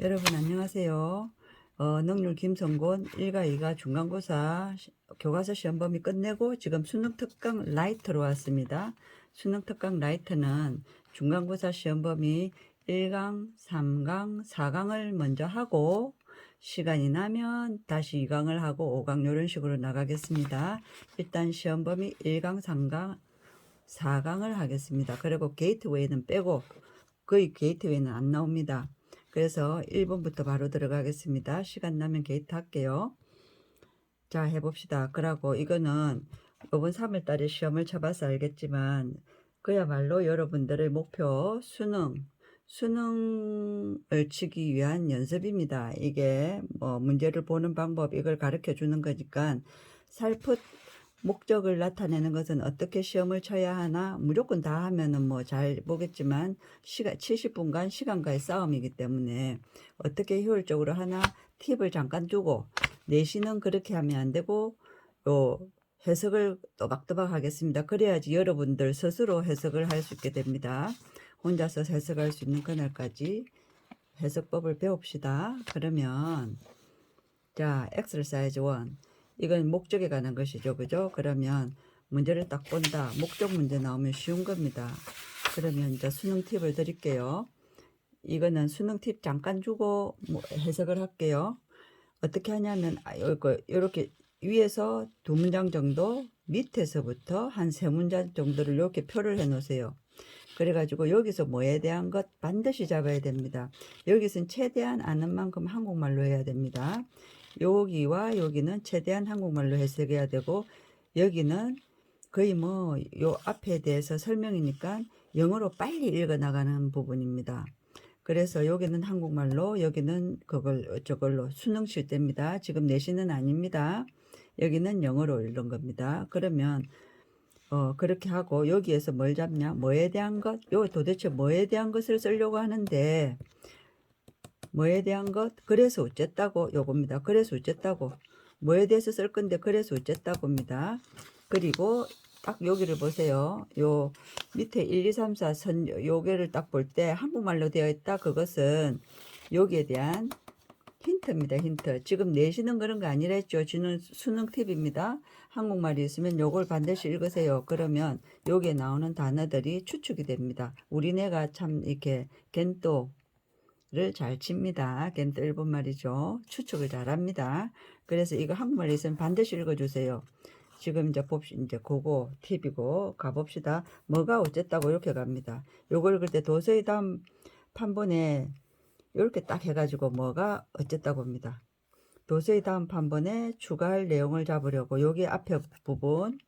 여러분 안녕하세요. 어, 능률 김성곤 1과 2가 중간고사 시- 교과서 시험 범위 끝내고 지금 수능 특강 라이트로 왔습니다. 수능 특강 라이트는 중간고사 시험 범위 1강, 3강, 4강을 먼저 하고 시간이 나면 다시 2강을 하고 5강 이런 식으로 나가겠습니다. 일단 시험 범위 1강, 3강, 4강을 하겠습니다. 그리고 게이트웨이는 빼고 거의 게이트웨이는 안 나옵니다. 그래서 1번부터 바로 들어가겠습니다. 시간 나면 게이트 할게요. 자, 해봅시다. 그러고 이거는 이번 3월 달에 시험을 쳐봐서 알겠지만 그야말로 여러분들의 목표 수능, 수능을 치기 위한 연습입니다. 이게 뭐 문제를 보는 방법 이걸 가르쳐 주는 거니까 살풋 목적을 나타내는 것은 어떻게 시험을 쳐야 하나 무조건 다 하면은 뭐 잘 보겠지만 시간 70분간 시간과의 싸움이기 때문에 어떻게 효율적으로 하나 팁을 잠깐 두고 내신은 그렇게 하면 안 되고 요 해석을 또박또박 하겠습니다. 그래야지 여러분들 스스로 해석을 할 수 있게 됩니다. 혼자서 해석할 수 있는 그날까지 해석법을 배웁시다. 그러면 자, exercise 1. 이건 목적에 관한 것이죠. 그죠? 그러면 문제를 딱 본다. 목적 문제 나오면 쉬운 겁니다. 그러면 이제 수능 팁을 드릴게요. 이거는 수능 팁 잠깐 주고 뭐 해석을 할게요. 어떻게 하냐면 아, 요거 요렇게 위에서 두 문장 정도 밑에서부터 한 세 문장 정도를 이렇게 표를 해 놓으세요. 그래가지고 여기서 뭐에 대한 것 반드시 잡아야 됩니다. 여기서는 최대한 아는 만큼 한국말로 해야 됩니다. 여기와 여기는 최대한 한국말로 해석해야 되고 여기는 거의 뭐 요 앞에 대해서 설명이니까 영어로 빨리 읽어 나가는 부분입니다. 그래서 여기는 한국말로 여기는 그걸 저걸로 수능 칠 때입니다. 지금 내신은 아닙니다. 여기는 영어로 읽는 겁니다. 그러면 어 그렇게 하고 여기에서 뭘 잡냐? 뭐에 대한 것? 요 도대체 뭐에 대한 것을 쓰려고 하는데 뭐에 대한 것? 그래서 어쨌다고 요겁니다. 그래서 어쨌다고. 뭐에 대해서 쓸 건데 그래서 어쨌다고입니다. 그리고 딱 여기를 보세요. 요 밑에 1, 2, 3, 4 선 요게를 딱 볼 때 한국말로 되어 있다. 그것은 여기에 대한 힌트입니다. 힌트. 지금 내시는 그런 거 아니랬죠. 주는 수능 팁입니다. 한국말이 있으면 요걸 반드시 읽으세요. 그러면 여기에 나오는 단어들이 추측이 됩니다. 우리네가 참 이렇게 겐또 를잘 칩니다. 겐또 일본 말이죠. 추측을 잘합니다. 그래서 이거 한국말에 있으면 반드시 읽어주세요. 지금 이제 봅시 이제 그거 팁이고 가봅시다. 뭐가 어쨌다고 이렇게 갑니다. 요걸 읽을 때 도서의 다음 판본에 이렇게 딱 해가지고 뭐가 어쨌다고 합니다. 도서의 다음 판본에 추가할 내용을 잡으려고 여기 앞에 부분,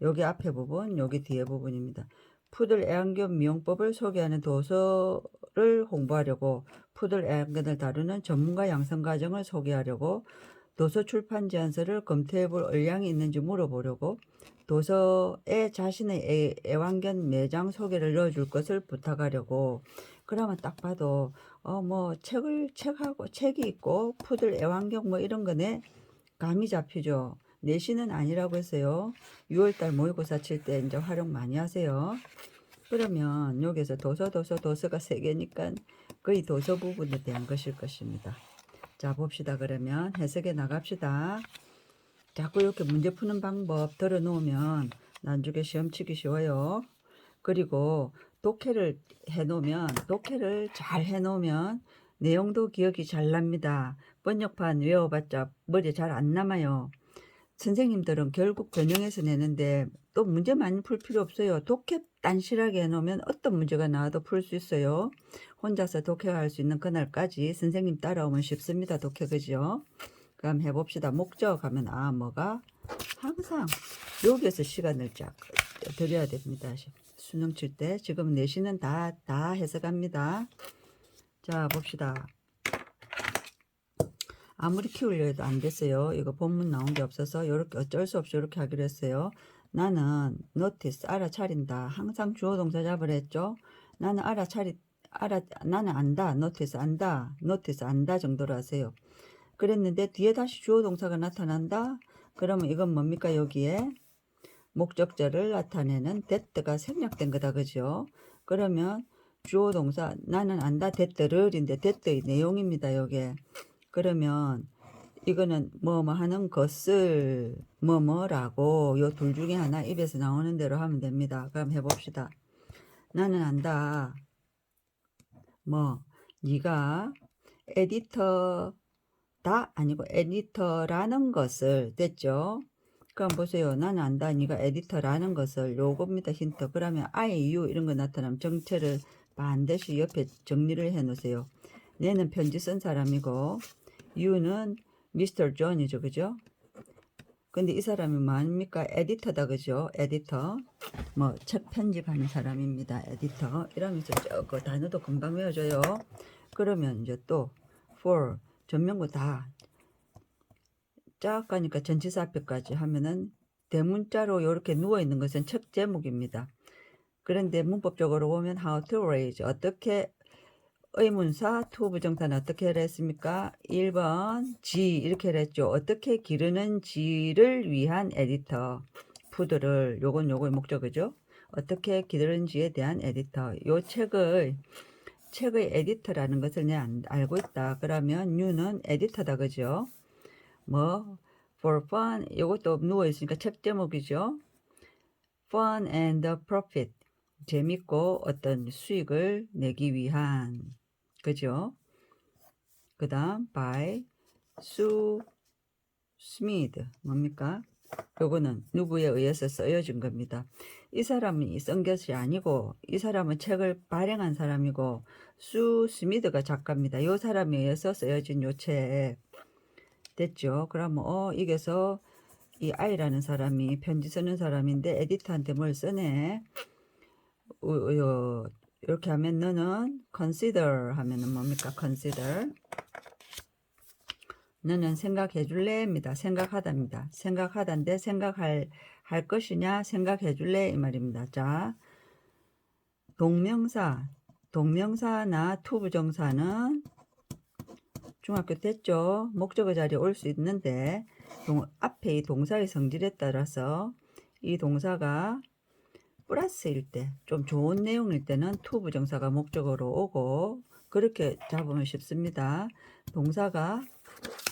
여기 앞에 부분, 여기 뒤에 부분입니다. 푸들 애완견 미용법을 소개하는 도서를 홍보하려고 푸들 애완견을 다루는 전문가 양성 과정을 소개하려고 도서 출판 제안서를 검토해볼 의향이 있는지 물어보려고 도서에 자신의 애, 애완견 매장 소개를 넣어줄 것을 부탁하려고 그러면 딱 봐도 어 뭐 책을 책하고 책이 있고 푸들 애완견 뭐 이런 거네 감이 잡히죠. 내신은 아니라고 했어요. 6월달 모의고사 칠 때 이제 활용 많이 하세요. 그러면 여기서 도서 도서 도서가 세 개니까 거의 도서 부분에 대한 것일 것입니다. 자 봅시다 그러면 해석에 나갑시다. 자꾸 이렇게 문제 푸는 방법 들어 놓으면 나중에 시험 치기 쉬워요. 그리고 독해를 해 놓으면 독해를 잘 해 놓으면 내용도 기억이 잘 납니다. 번역판 외워봤자 머리에 잘 안 남아요. 선생님들은 결국 변형해서 내는데 또 문제 많이 풀 필요 없어요. 독해 단실하게 해놓으면 어떤 문제가 나와도 풀 수 있어요. 혼자서 독해할 수 있는 그날까지 선생님 따라오면 쉽습니다. 독해 그죠? 그럼 해봅시다. 목적 하면 아 뭐가 항상 여기에서 시간을 쫙 드려야 됩니다. 수능 칠 때 지금 내신은 다 다 해석합니다. 자 봅시다. 아무리 키우려 해도 안 됐어요. 이거 본문 나온 게 없어서 이렇게 어쩔 수 없이 이렇게 하기로 했어요. 나는 노티스 알아차린다. 항상 주어 동사 잡으라 했죠. 나는 알아차리 알아 나는 안다. 노티스 안다. 노티스 안다 정도로 하세요. 그랬는데 뒤에 다시 주어 동사가 나타난다. 그러면 이건 뭡니까 여기에 목적절을 나타내는 that가 생략된 거다 그죠? 그러면 주어 동사 나는 안다 됐더를인데 됐더의 내용입니다. 요게 그러면 이거는 뭐뭐 하는 것을 뭐뭐라고 요 둘 중에 하나 입에서 나오는 대로 하면 됩니다. 그럼 해봅시다. 나는 안다. 뭐 네가 에디터다 아니고 에디터라는 것을 됐죠? 그럼 보세요. 나는 안다. 네가 에디터라는 것을 요겁니다. 힌트. 그러면 I, you 이런 거 나타나면 정체를 반드시 옆에 정리를 해 놓으세요. 얘는 편지 쓴 사람이고 you는 미스터 존이죠. 그죠? 근데 이 사람이 뭡니까? 에디터다. 그죠? 에디터. 뭐 책 편집하는 사람입니다. 에디터. 이러면서 저거 단어도 금방 외워져요. 그러면 이제 또 for 전명구 다 쫙 가니까 전치사 앞에까지 하면은 대문자로 이렇게 누워 있는 것은 책 제목입니다. 그런데 문법적으로 보면 how to raise 어떻게 의문사 to 부정사는 어떻게 했습니까? 1번 G 이렇게 했죠. 어떻게 기르는 지를 위한 에디터 푸드를 요건 요거의 목적이죠. 어떻게 기르는지에 대한 에디터 요 책을 책의 에디터라는 것을 안- 알고 있다. 그러면 you는 에디터다 그죠? 뭐 for fun 이것도 누워 있으니까 책 제목이죠. fun and profit 재밌고 어떤 수익을 내기 위한 그죠? 그 다음 by Sue Smith 뭡니까? 요거는 누구에 의해서 쓰여진 겁니다. 이 사람이 쓴 것이 아니고 이 사람은 책을 발행한 사람이고 수 스미드가 작가입니다. 요 사람에 의해서 쓰여진 요 책. 됐죠? 그러면 어 이게서 이 아이라는 사람이 편지 쓰는 사람인데 에디터한테 뭘 쓰네. 어, 어, 이렇게 하면 너는 consider 하면은 뭡니까? consider. 너는 생각해 줄래입니다. 생각하다입니다. 생각하다인데 생각할 할 것이냐 생각해 줄래 이 말입니다. 자, 동명사, 동명사나 투부정사는 중학교 됐죠. 목적어 자리에 올 수 있는데 동, 앞에 이 동사의 성질에 따라서 이 동사가 플러스일 때, 좀 좋은 내용일 때는 투부정사가 목적어로 오고 그렇게 잡으면 쉽습니다. 동사가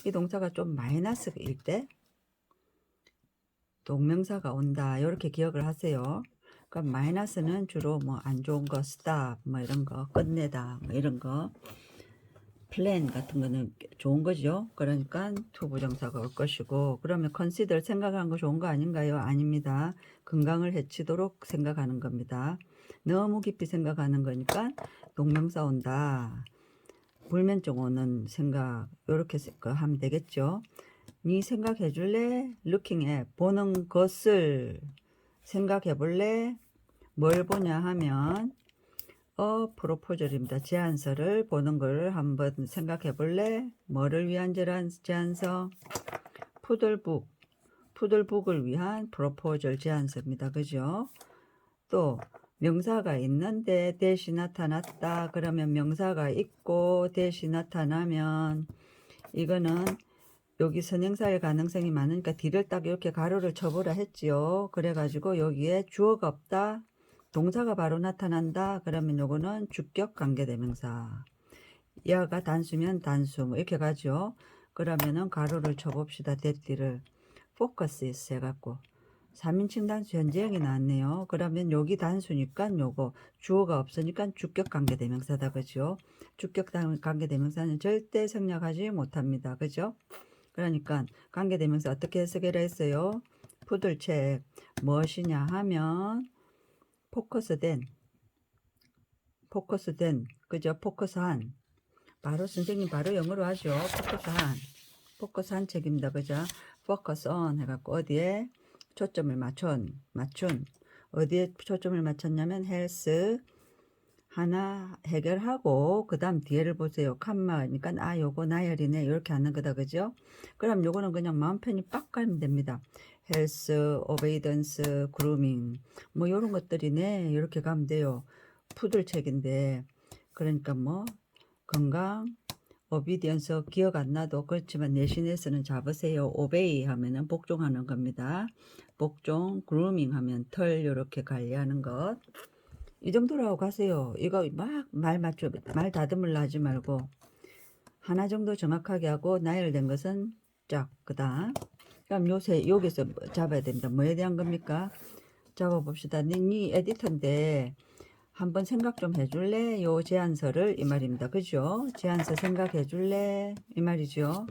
이 동사가 좀 마이너스일 때 동명사가 온다. 이렇게 기억을 하세요. 그럼 마이너스는 주로 뭐 안 좋은 거 stop 뭐 이런 거 끝내다 뭐 이런 거 플랜 같은 거는 좋은 거죠. 그러니까 to 부정사가 올 것이고 그러면 consider 생각하는 거 좋은 거 아닌가요? 아닙니다. 건강을 해치도록 생각하는 겁니다. 너무 깊이 생각하는 거니까 동명사 온다. 불면증 오는 생각 이렇게 하면 되겠죠. 네 생각해 줄래? looking at 보는 것을 생각해 볼래? 뭘 보냐 하면 어 프로포절입니다. 제안서를 보는 걸 한번 생각해 볼래? 뭐를 위한 제안, 제안서? 푸들북 푸들북을 위한 프로포절 제안서입니다. 그죠? 또 명사가 있는데 대시 나타났다. 그러면 명사가 있고 대시 나타나면 이거는 여기 선행사의 가능성이 많으니까 뒤를 딱 이렇게 가로를 쳐보라 했지요. 그래가지고 여기에 주어가 없다. 동사가 바로 나타난다. 그러면 요거는 주격 관계대명사. 야가 단수면 단수 뭐 이렇게 가죠. 그러면은 가로를 쳐봅시다. 대띠를 포커스 해갖고 3인칭 단수 현재형이 나왔네요. 그러면 여기 단수니까 요거 주어가 없으니까 주격 관계대명사다. 그죠? 주격 관계대명사는 절대 생략하지 못합니다. 그죠? 그러니까 관계대명사 어떻게 해석을 했어요? 푸들책 무엇이냐 하면 포커스된 포커스된 그죠? 포커스한 바로 선생님 바로 영어로 하죠. 포커스한 포커스한 책입니다. 그죠? 포커스 on 해갖고 어디에 초점을 맞춘 맞춘 어디에 초점을 맞췄냐면 헬스 하나 해결하고 그 다음 뒤에를 보세요. 칸마니까 아 요거 나열이네 이렇게 하는 거다 그죠? 그럼 요거는 그냥 마음 편히 빡 가면 됩니다. 헬스, 오베이던스, 그루밍 뭐 요런 것들이네 이렇게 가면 돼요. 푸들 책인데 그러니까 뭐 건강 오비디언스 기억 안 나도 그렇지만 내신에서는 잡으세요. 오베이 하면은 복종하는 겁니다. 복종, 그루밍 하면 털 요렇게 관리하는 것. 이 정도로 하고 가세요. 이거 막 말 맞춰 말 다듬으려 하지 말고 하나 정도 정확하게 하고 나열된 것은 짝 그다음 그럼 요새 여기서 뭐 잡아야 됩니다. 뭐에 대한 겁니까? 잡아봅시다. 니, 니 에디터인데 한번 생각 좀 해줄래? 요 제안서를 이 말입니다. 그죠? 제안서 생각해 줄래? 이 말이죠.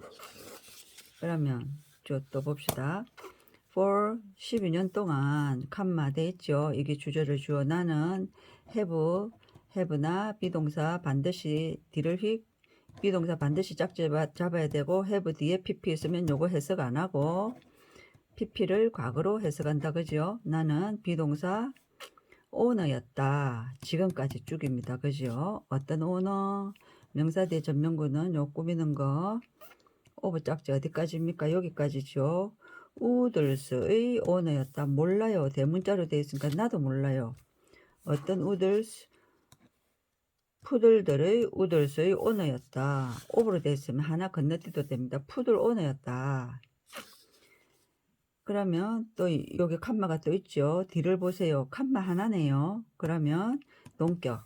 그러면 저또 봅시다. for 12년 동안 칸마 돼 있죠. 이게 주절을 주어 나는 have, have나 비동사 반드시 뒤를 휙 비동사 반드시 짝 잡아, 잡아야 되고 have 뒤에 pp 있으면 요거 해석 안 하고 pp를 과거로 해석한다 그죠? 나는 비동사 오너였다. 지금까지 쭉입니다. 그죠? 어떤 오너? 명사 뒤에 전명구는 요 꾸미는 거 오브 짝지 어디까지입니까? 여기까지죠. 우들스의 오너였다. 몰라요. 대문자로 되어 있으니까 나도 몰라요. 어떤 우들스 푸들들의 우들스의 오너였다. 오브로 되어 있으면 하나 건너뛰도 됩니다. 푸들 오너였다. 그러면 또 이- 여기 칸마가 또 있죠. 뒤를 보세요. 칸마 하나네요. 그러면 동격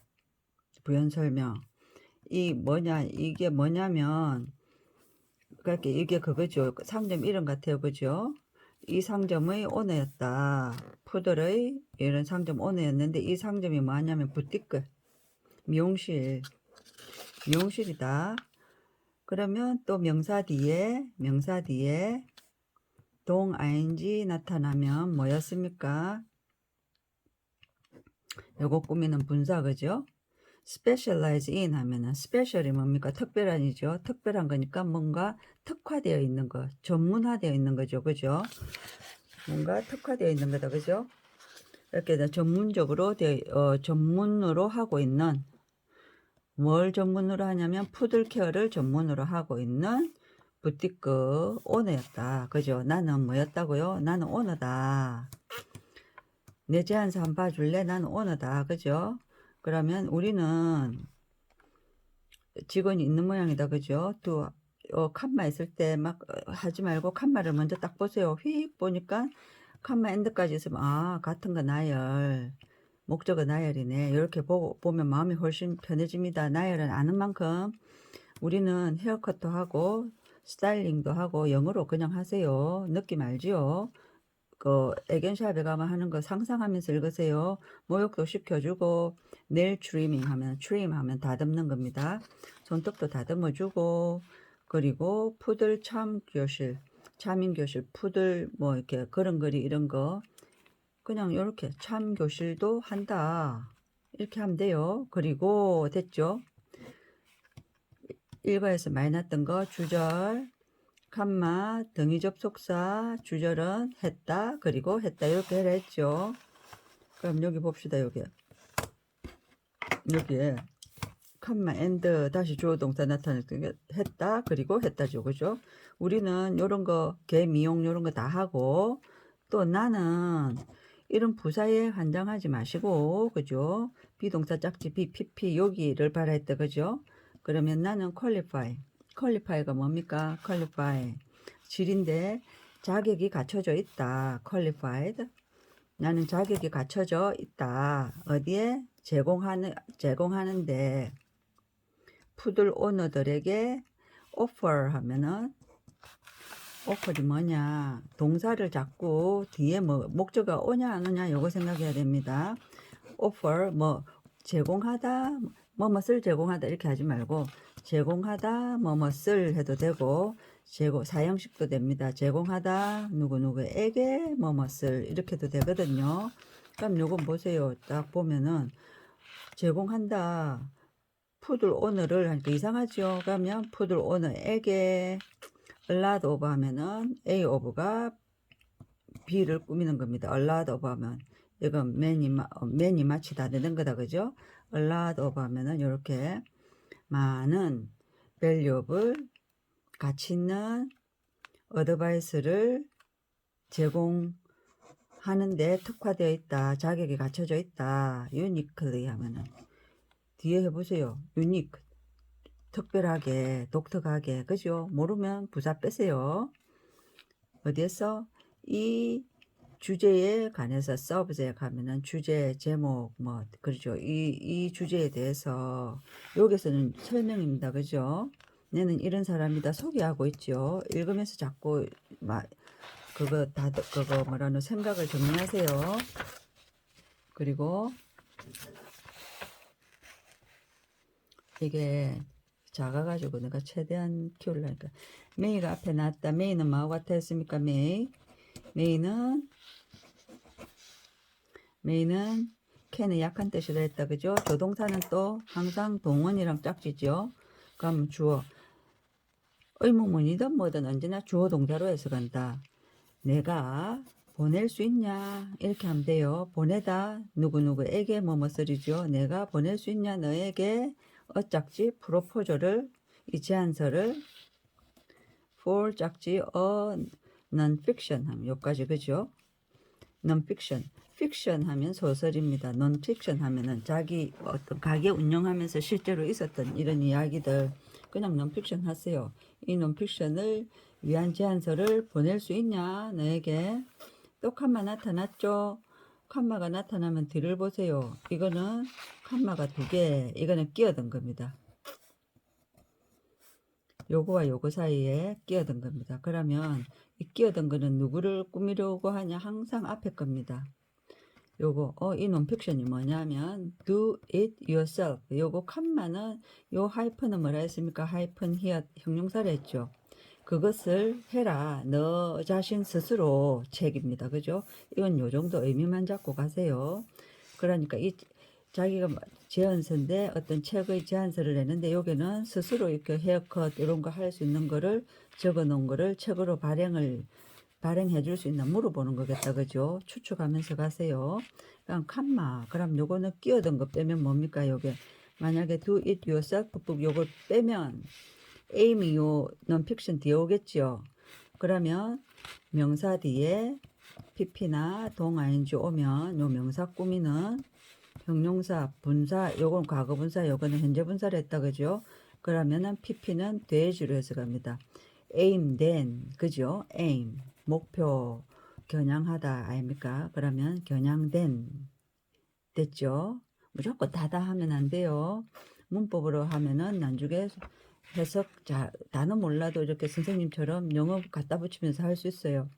부연 설명 이 뭐냐 이게 뭐냐면 그러니까 이게 그거죠. 상점 이름 같아요. 그죠? 이 상점의 오너였다. 푸들의 이런 상점 오너였는데 이 상점이 뭐냐면 부티크 미용실 미용실이다. 그러면 또 명사 뒤에 명사 뒤에 동 ing 나타나면 뭐였습니까? 요거 꾸미는 분사 그죠? specialize in 하면은 special이 뭡니까? 특별한이죠. 특별한 거니까 뭔가 특화되어 있는 거, 전문화되어 있는 거죠. 그죠? 뭔가 특화되어 있는 거다. 그죠? 이렇게 다 전문적으로 되어, 어, 전문으로 하고 있는 뭘 전문으로 하냐면 푸들 케어를 전문으로 하고 있는 부티크 오너였다. 그죠? 나는 뭐였다고요? 나는 오너다. 내 제안서 한번 봐줄래? 나는 오너다. 그죠? 그러면 우리는 직원이 있는 모양이다. 그죠? 또 어, 칸마 있을 때 막 하지 말고 칸마를 먼저 딱 보세요. 휙 보니까 칸마 엔드까지 있으면 아 같은 거 나열 목적어 나열이네. 이렇게 보고 보면 마음이 훨씬 편해집니다. 나열은 아는 만큼 우리는 헤어컷도 하고 스타일링도 하고 영어로 그냥 하세요. 느낌 알지요? 그 애견샵에 가면 하는 거 상상하면서 읽으세요. 모욕도 시켜주고 네일 트리밍 하면 트림 하면 다듬는 겁니다. 손톱도 다듬어주고 그리고 푸들 참 교실 참인 교실 푸들 뭐 이렇게 걸음걸이 이런 거 그냥 이렇게 참 교실도 한다. 이렇게 하면 돼요. 그리고 됐죠? 일과에서 많이 났던 거 주절 칸마 등위 접속사 주절은 했다 그리고 했다 이렇게 해라 했죠. 그럼 여기 봅시다 여기 여기에 칸마 엔드 다시 주어 동사 나타냈던 했다 그리고 했다죠 그죠? 우리는 요런 거 개미용 요런 거 다 하고 또 나는 이런 부사에 환장하지 마시고 그죠? 비동사 짝지 BPP 여기를 바라했다 그죠? 그러면 나는 qualify qualify가 뭡니까? qualify 질인데 자격이 갖춰져 있다. qualified 나는 자격이 갖춰져 있다. 어디에 제공하는 제공하는데 푸들 오너들에게 offer 하면은 offer이 뭐냐 동사를 자꾸 뒤에 뭐 목적어가 오냐 안 오냐 요거 생각해야 됩니다. offer 뭐 제공하다 뭐뭐을 제공하다 이렇게 하지 말고 제공하다 뭐뭐을 해도 되고 제공 사형식도 됩니다. 제공하다 누구누구에게 뭐뭐을 이렇게 해도 되거든요. 그럼 요건 보세요. 딱 보면은 제공한다 푸들 오너를 하니까 이상하죠. 그러면 푸들 오너에게 얼라드 오브 하면은 A 오브가 B를 꾸미는 겁니다. 얼라드 오브 하면 이건 맨이, 마- 어, 맨이 마치 다 되는 거다. 그죠? 얼라드 오브 하면은 이렇게 많은 밸류업을 가치 있는 어드바이스를 제공하는데 특화되어 있다. 자격이 갖춰져 있다. 유니클리 하면은 뒤에 해보세요. 유니크 특별하게 독특하게. 그죠? 모르면 부사 빼세요. 어디에서? 이 주제에 관해서 서브제에 가면은 주제 제목 뭐 그러죠. 이, 이 주제에 대해서 여기서는 설명입니다. 그죠? 내는 이런 사람이다 소개하고 있죠. 읽으면서 자꾸 막 그거 다 그거 뭐라는 생각을 정리하세요. 그리고 이게 작아가지고 내가 최대한 키우려니까. 메이가 앞에 놨다. 메이는 같아 했습니까 메이? 메이는 메이는 캔은 약한 뜻이라 했다. 그죠? 조동사는 또 항상 동원이랑 짝지죠 그럼 주어. 의문문이든 뭐든 언제나 주어 동사로 해석한다. 내가 보낼 수 있냐? 이렇게 하면 돼요. 보내다. 누구누구에게 뭐뭐 쓰리죠 내가 보낼 수 있냐? 너에게 어짝지 프로포저를 이 제안서를 for 짝지 어 non-fiction 하면 여기까지 그죠? non-fiction. fiction 하면 소설입니다. non-fiction 하면은 자기 어떤 가게 운영하면서 실제로 있었던 이런 이야기들. 그냥 non-fiction 하세요. 이 non-fiction을 위한 제안서를 보낼 수 있냐 너에게? 또 칸마 나타났죠 칸마가 나타나면 뒤를 보세요. 이거는 칸마가 두 개 이거는 끼어든 겁니다. 요거와 요거 사이에 끼어든 겁니다. 그러면 이 끼어든 거는 누구를 꾸미려고 하냐? 항상 앞에 겁니다. 요거 어 이 논픽션이 뭐냐면 do it yourself. 요거 칸마는 요 하이픈은 뭐라 했습니까? 하이픈 히어 형용사를 했죠 그것을 해라. 너 자신 스스로 책입니다. 그죠? 이건 요 정도 의미만 잡고 가세요. 그러니까 이 자기가 제안서인데 어떤 책의 제안서를 내는데 여기는 스스로 이렇게 헤어컷 이런 거 할 수 있는 거를 적어 놓은 거를 책으로 발행을 발행해 줄 수 있나 물어보는 거겠다. 그죠? 추측하면서 가세요. 그럼 칸마. 그럼 요거는 끼어든 거 빼면 뭡니까? 요게. 만약에 do it yourself 북 요걸 빼면 에임이 요 non-fiction 뒤에 오겠죠 그러면 명사 뒤에 pp나 동 ing 오면 요 명사 꾸미는 형용사 분사 요건 과거 분사 요거는 현재 분사를 했다 그죠? 그러면은 pp는 돼지로 해석합니다. aim then 그죠? aim 목표 겨냥하다 아닙니까? 그러면 겨냥된 됐죠? 무조건 다다 하면 안 돼요. 문법으로 하면은 나중에 해석 자 단어 몰라도 이렇게 선생님처럼 영어 갖다 붙이면서 할 수 있어요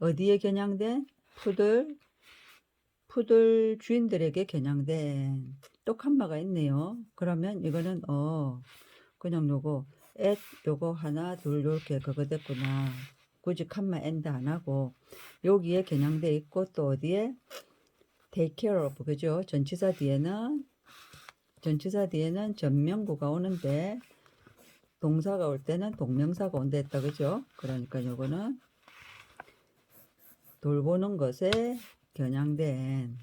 어디에 겨냥된 푸들 푸들 주인들에게 겨냥된 또 칸마가 있네요. 그러면 이거는 어 그냥 요거 at 요거 하나 둘 요렇게 그거 됐구나. 굳이 칸마 엔드 안 하고 여기에 겨냥돼 있고 또 어디에 take care of 그죠? 전치사 뒤에는 전치사 뒤에는 전명구가 오는데 동사가 올 때는 동명사가 온다 했다 그죠? 그러니까 요거는 돌보는 것에 겨냥된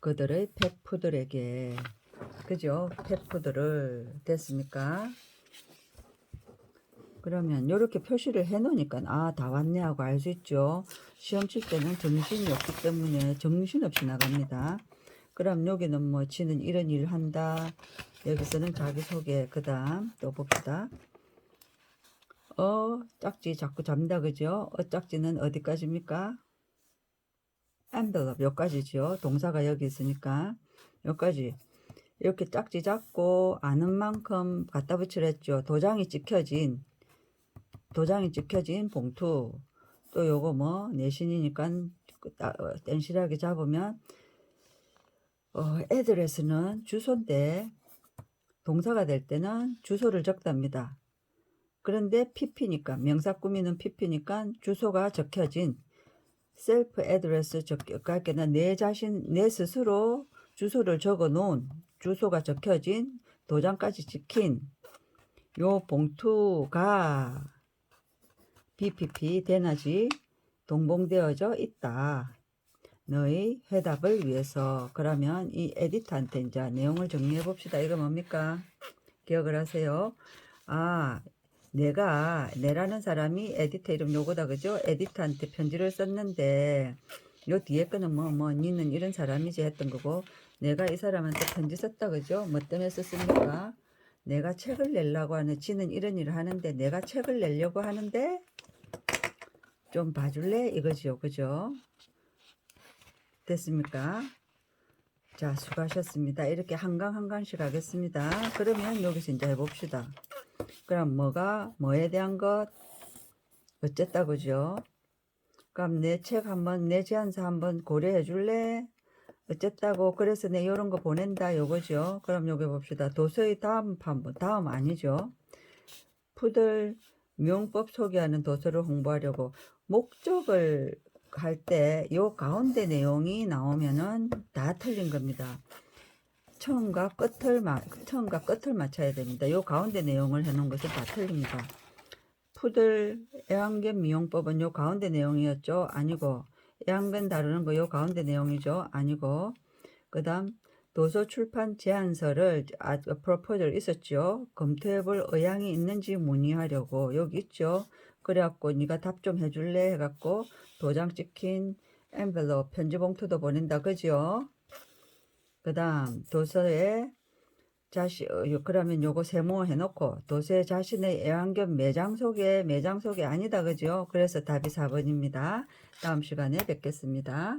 그들의 펫푸들에게 그죠? 펫푸들을 됐습니까? 그러면 이렇게 표시를 해 놓으니까 아 다 왔네 하고 알 수 있죠. 시험 칠 때는 정신이 없기 때문에 정신없이 나갑니다. 그럼 여기는 뭐 지는 이런 일 한다. 여기서는 자기소개 그 다음 또 봅시다. 어 짝지 자꾸 잡는다 그죠? 어 짝지는 어디까지입니까? envelope 여기까지죠. 동사가 여기 있으니까 여기까지 이렇게 짝지 잡고 아는 만큼 갖다 붙이랬죠. 도장이 찍혀진 도장이 찍혀진 봉투 또 요거 뭐 내신이니까 땡실하게 잡으면 어, 애드레스는 주소인데 동사가 될 때는 주소를 적답니다. 그런데 PP니까 명사 꾸미는 PP니까 주소가 적혀진 셀프 애드레스 적격할게나 내 자신 내 스스로 주소를 적어 놓은 주소가 적혀진 도장까지 찍힌 요 봉투가 BPP 대낮이 동봉되어져 있다. 너의 해답을 위해서 그러면 이 에디터한테 이제 내용을 정리해 봅시다. 이거 뭡니까? 기억을 하세요. 아 내가 내라는 사람이 에디터 이름 요거다 그죠? 에디터한테 편지를 썼는데 요 뒤에 거는 뭐뭐 니는 이런 사람이지 했던 거고 내가 이 사람한테 편지 썼다 그죠? 뭐 때문에 썼습니까? 내가 책을 내려고 하는 지는 이런 일을 하는데 내가 책을 내려고 하는데 좀 봐줄래? 이거지요. 그죠? 됐습니까? 자, 수고하셨습니다. 이렇게 한강 한강씩 하겠습니다. 그러면 여기서 이제 해봅시다. 그럼 뭐가, 뭐에 대한 것, 어쨌다, 그죠? 그럼 내 책 한번, 내 제안서 한번 고려해 줄래? 어쨌다고, 그래서 내 요런 거 보낸다, 요거죠. 그럼 요기 봅시다. 도서의 다음 판본, 다음 아니죠. 푸들 명법 소개하는 도서를 홍보하려고 목적을 할 때 요 가운데 내용이 나오면은 다 틀린 겁니다. 처음과 끝을 마, 처음과 끝을 맞춰야 됩니다. 요 가운데 내용을 해놓은 것은 다 틀립니다. 푸들 애완견 미용법은 요 가운데 내용이었죠? 아니고 애완견 다루는 거 요 가운데 내용이죠? 아니고 그 다음 도서 출판 제안서를 아, 프로포절 있었죠. 검토해볼 의향이 있는지 문의하려고 여기 있죠. 그래갖고 네가 답 좀 해줄래 해갖고 도장 찍힌 엔벨롭 편지 봉투도 보낸다 그죠? 그다음 도서에 자시 어, 요- 그러면 요거 세모 해놓고 도서에 자신의 애완견 매장 소개 매장 소개 아니다 그죠? 그래서 답이 4번입니다. 다음 시간에 뵙겠습니다.